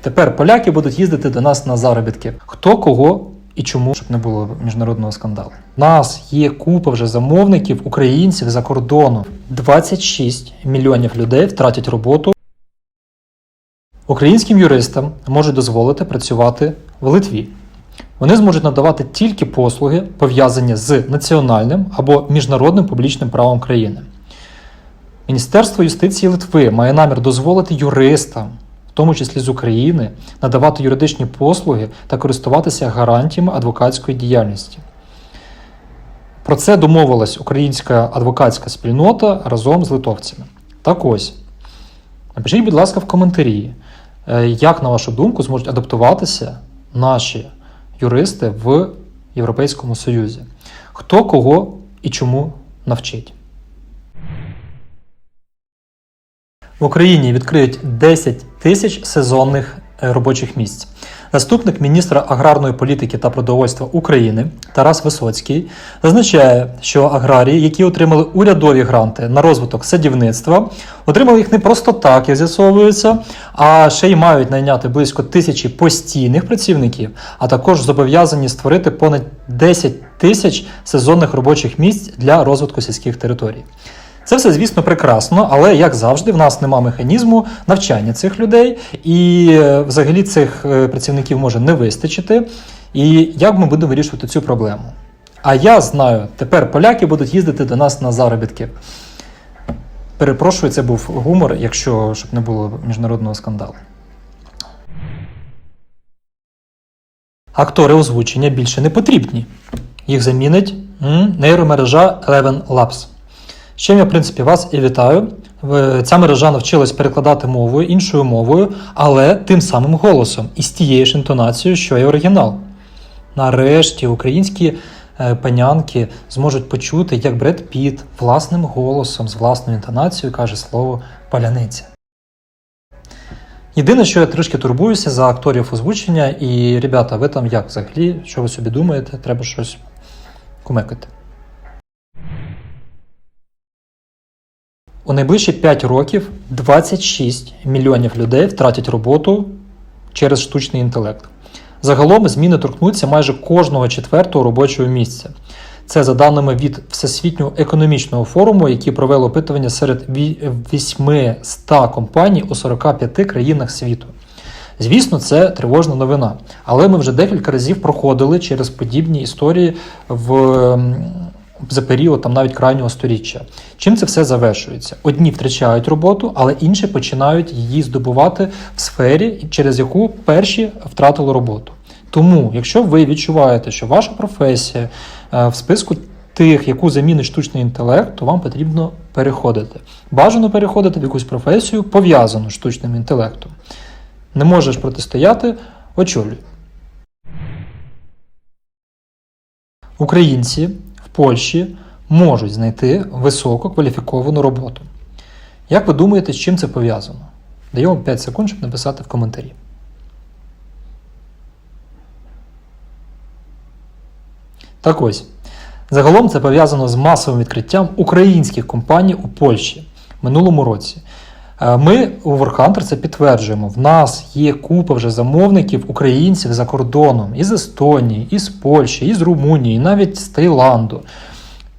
Тепер поляки будуть їздити до нас на заробітки. Хто кого і чому, щоб не було міжнародного скандалу. У нас є купа вже замовників українців за кордону. 26 мільйонів людей втратять роботу. Українським юристам можуть дозволити працювати в Литві. Вони зможуть надавати тільки послуги, пов'язані з національним або міжнародним публічним правом країни. Міністерство юстиції Литви має намір дозволити юристам, тому числі з України, надавати юридичні послуги та користуватися гарантіями адвокатської діяльності. Про це домовилась українська адвокатська спільнота разом з литовцями. Так ось, напишіть, будь ласка, в коментарі, е, як, на вашу думку, зможуть адаптуватися наші юристи в Європейському Союзі. Хто кого і чому навчить. В Україні відкриють 10 тисяч сезонних е, робочих місць. Заступник міністра аграрної політики та продовольства України Тарас Висоцький зазначає, що аграрії, які отримали урядові гранти на розвиток садівництва, отримали їх не просто так, як з'ясовується, а ще й мають найняти близько тисячі постійних працівників, а також зобов'язані створити понад 10 тисяч сезонних робочих місць для розвитку сільських територій. Це все, звісно, прекрасно, але як завжди, в нас нема механізму навчання цих людей, і е, взагалі цих е, працівників може не вистачити. І як ми будемо вирішувати цю проблему? А я знаю, тепер поляки будуть їздити до нас на заробітки. Перепрошую, це був гумор, якщо щоб не було міжнародного скандалу. Актори озвучення більше не потрібні. Їх замінить нейромережа Eleven Labs. З чим я, в принципі, вас і вітаю. Ця мережа навчилась перекладати мовою іншою мовою, але тим самим голосом і з тією ж інтонацією, що й оригінал. Нарешті українські е, панянки зможуть почути, як Бред Піт власним голосом, з власною інтонацією каже слово паляниця. Єдине, що я трішки турбуюся за акторів озвучення, і, ребята, ви там як взагалі, що ви собі думаєте, треба щось кумекати. У найближчі 5 років 26 мільйонів людей втратять роботу через штучний інтелект. Загалом зміни торкнуться майже кожного четвертого робочого місця. Це за даними від Всесвітнього економічного форуму, який провели опитування серед ві- 800 компаній у 45 країнах світу. Звісно, це тривожна новина, але ми вже декілька разів проходили через подібні історії в, за період там навіть крайнього сторіччя. Чим це все завершується? Одні втрачають роботу, але інші починають її здобувати в сфері, через яку перші втратили роботу. Тому, якщо ви відчуваєте, що ваша професія е, в списку тих, яку замінить штучний інтелект, то вам потрібно переходити. Бажано переходити в якусь професію, пов'язану з штучним інтелектом. Не можеш протистояти, очолюй. Українці Польщі можуть знайти висококваліфіковану роботу. Як ви думаєте, з чим це пов'язано? Даю вам 5 секунд, щоб написати в коментарі. Так ось. Загалом це пов'язано з масовим відкриттям українських компаній у Польщі в минулому році. Е, Ми у Warhunter це підтверджуємо. В нас є купа вже замовників українців за кордоном із Естонії, із Польщі, із Румунії, навіть з Таїланду.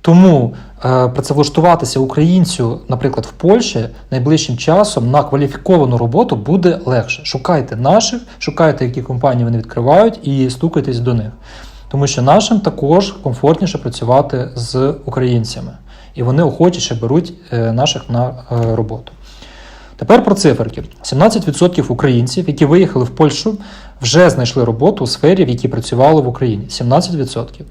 Тому е, працевлаштуватися українцю, наприклад, в Польщі найближчим часом на кваліфіковану роботу буде легше. Шукайте наших, шукайте, які компанії вони відкривають, і стукайтесь до них. Тому що нашим також комфортніше працювати з українцями, і вони охочіше беруть е, наших на е, роботу. Тепер про циферки: 17% українців, які виїхали в Польщу, вже знайшли роботу у сфері, в якій працювали в Україні. 17%.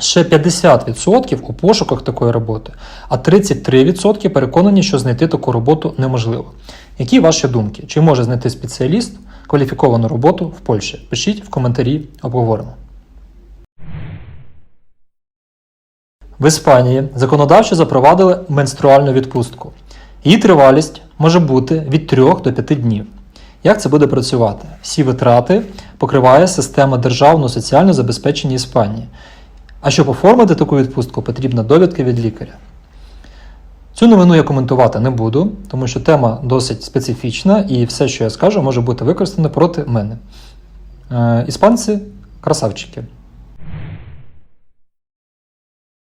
Ще 50% у пошуках такої роботи, а 33% переконані, що знайти таку роботу неможливо. Які ваші думки? Чи може знайти спеціаліст кваліфіковану роботу в Польщі? Пишіть в коментарі, обговоримо. В Іспанії законодавчо запровадили менструальну відпустку. Її тривалість може бути від 3 до 5 днів. Як це буде працювати? Всі витрати покриває система державного соціального забезпечення Іспанії. А щоб оформити таку відпустку, потрібна довідка від лікаря. Цю новину я коментувати не буду, тому що тема досить специфічна, і все, що я скажу, може бути використано проти мене. Е, іспанці красавчики.